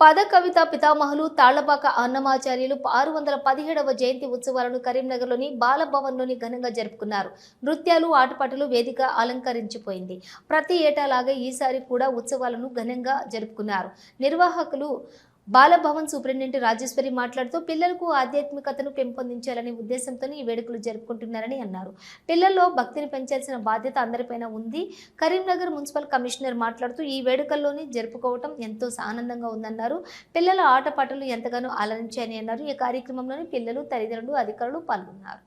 పద కవిత పితామహులు తాళ్ళపాక అన్నమాచార్యులు ఆరు వందల పదిహేడవ జయంతి ఉత్సవాలను కరీంనగర్లోని బాలభవన్లోని ఘనంగా జరుపుకున్నారు. నృత్యాలు ఆటపాటలు వేదిక అలంకరించిపోయింది. ప్రతి ఏటాలాగే ఈసారి కూడా ఉత్సవాలను ఘనంగా జరుపుకున్నారు. నిర్వాహకులు బాలభవన్ సూపరింటెండెంట్ రాజేశ్వరి మాట్లాడుతూ పిల్లలకు ఆధ్యాత్మికతను పెంపొందించాలనే ఉద్దేశంతో ఈ వేడుకలు జరుపుకుంటున్నారని అన్నారు. పిల్లల్లో భక్తిని పెంచాల్సిన బాధ్యత అందరిపైన ఉంది. కరీంనగర్ మున్సిపల్ కమిషనర్ మాట్లాడుతూ ఈ వేడుకల్లోని జరుపుకోవటం ఎంతో ఆనందంగా ఉందన్నారు. పిల్లల ఆటపాటలు ఎంతగానో ఆలరించాయని అన్నారు. ఈ కార్యక్రమంలోని పిల్లలు తల్లిదండ్రులు అధికారులు పాల్గొన్నారు.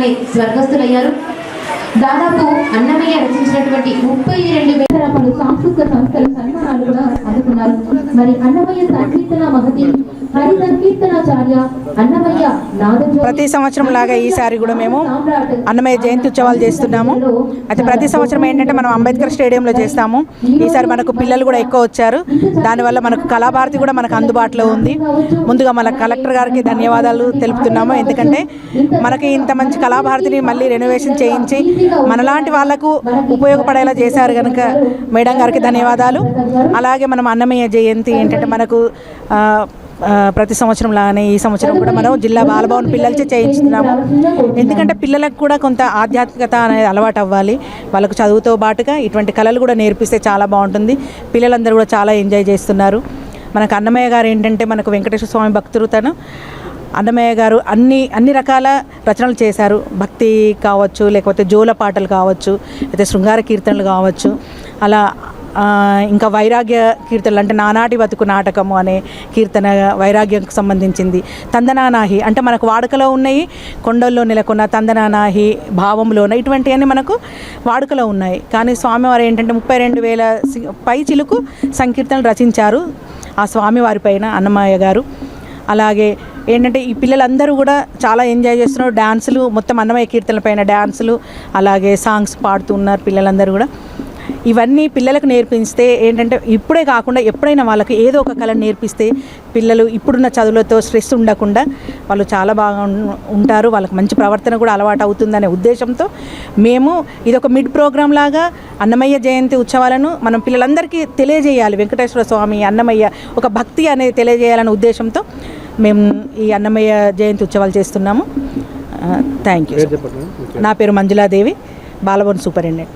రీసెంట్గానే స్వర్గస్థులయ్యారు. దాదాపు అన్నమయ్య రచించినటువంటి ముప్పై రెండు వేల పలు సాంస్కృతిక సంస్థల సన్మానాలు కూడా అందుకున్నారు. మరి అన్నమయ్య సంకీర్తన మహతి హరి సంకీర్తనాచార్య అన్నమయ్య ప్రతి సంవత్సరం లాగా ఈసారి కూడా మేము అన్నమయ్య జయంతి ఉత్సవాలు చేస్తున్నాము. అయితే ప్రతి సంవత్సరం ఏంటంటే మనం అంబేద్కర్ స్టేడియంలో చేస్తాము. ఈసారి మనకు పిల్లలు కూడా ఎక్కువ వచ్చారు. దానివల్ల మనకు కళాభారతి కూడా మనకు అందుబాటులో ఉంది. ముందుగా మన కలెక్టర్ గారికి ధన్యవాదాలు తెలుపుతున్నాము. ఎందుకంటే మనకి ఇంత మంచి కళాభారతిని మళ్ళీ రెనోవేషన్ చేయించి మనలాంటి వాళ్ళకు ఉపయోగపడేలా చేశారు కనుక మేడం గారికి ధన్యవాదాలు. అలాగే మనం అన్నమయ్య జయంతి ఏంటంటే మనకు ప్రతి సంవత్సరం లాగానే ఈ సంవత్సరం కూడా మనం జిల్లా బాలభవన్ పిల్లలచే చేయించుతున్నాము. ఎందుకంటే పిల్లలకు కూడా కొంత ఆధ్యాత్మికత అనేది అలవాటు అవ్వాలి. వాళ్ళకు చదువుతో పాటుగా ఇటువంటి కళలు కూడా నేర్పిస్తే చాలా బాగుంటుంది. పిల్లలందరూ కూడా చాలా ఎంజాయ్ చేస్తున్నారు. మనకు అన్నమయ్య గారు ఏంటంటే మనకు వెంకటేశ్వర స్వామి భక్తులు తను. అన్నమయ్య గారు అన్ని అన్ని రకాల రచనలు చేశారు. భక్తి కావచ్చు లేకపోతే జోల పాటలు కావచ్చు లేకపోతే శృంగార కీర్తనలు కావచ్చు. అలా ఇంకా వైరాగ్య కీర్తనలు అంటే నానాటి బతుకు నాటకము అనే కీర్తన వైరాగ్యంకు సంబంధించింది. తందనానాహి అంటే మనకు వాడుకలో ఉన్నాయి కొండల్లో నెలకొన్న తందనానాహి భావంలోన ఇటువంటివన్నీ మనకు వాడుకలో ఉన్నాయి. కానీ స్వామివారు ఏంటంటే ముప్పై రెండు వేల పై చిలుకు సంకీర్తనలు రచించారు ఆ స్వామివారి పైన అన్నమయ్య గారు. అలాగే ఏంటంటే ఈ పిల్లలందరూ కూడా చాలా ఎంజాయ్ చేస్తున్నారు. డ్యాన్సులు మొత్తం అన్నమయ్య కీర్తనల పైన డ్యాన్సులు అలాగే సాంగ్స్ పాడుతున్నారు పిల్లలందరూ కూడా. ఇవన్నీ పిల్లలకు నేర్పిస్తే ఏంటంటే ఇప్పుడే కాకుండా ఎప్పుడైనా వాళ్ళకి ఏదో ఒక కళ నేర్పిస్తే పిల్లలు ఇప్పుడున్న చదువులతో స్ట్రెస్ ఉండకుండా వాళ్ళు చాలా బాగా ఉంటారు. వాళ్ళకి మంచి ప్రవర్తన కూడా అలవాటు అవుతుందనే ఉద్దేశంతో మేము ఇది ఒక మిడ్ ప్రోగ్రామ్ లాగా అన్నమయ్య జయంతి ఉత్సవాలను మనం పిల్లలందరికీ తెలియజేయాలి. వెంకటేశ్వర స్వామి అన్నమయ్య ఒక భక్తి అనేది తెలియజేయాలనే ఉద్దేశంతో మేము ఈ అన్నమయ్య జయంతి ఉత్సవాలు చేస్తున్నాము. థ్యాంక్ యూ నా పేరు మంజులాదేవి బాలవన్ సూపరింటెండెంట్.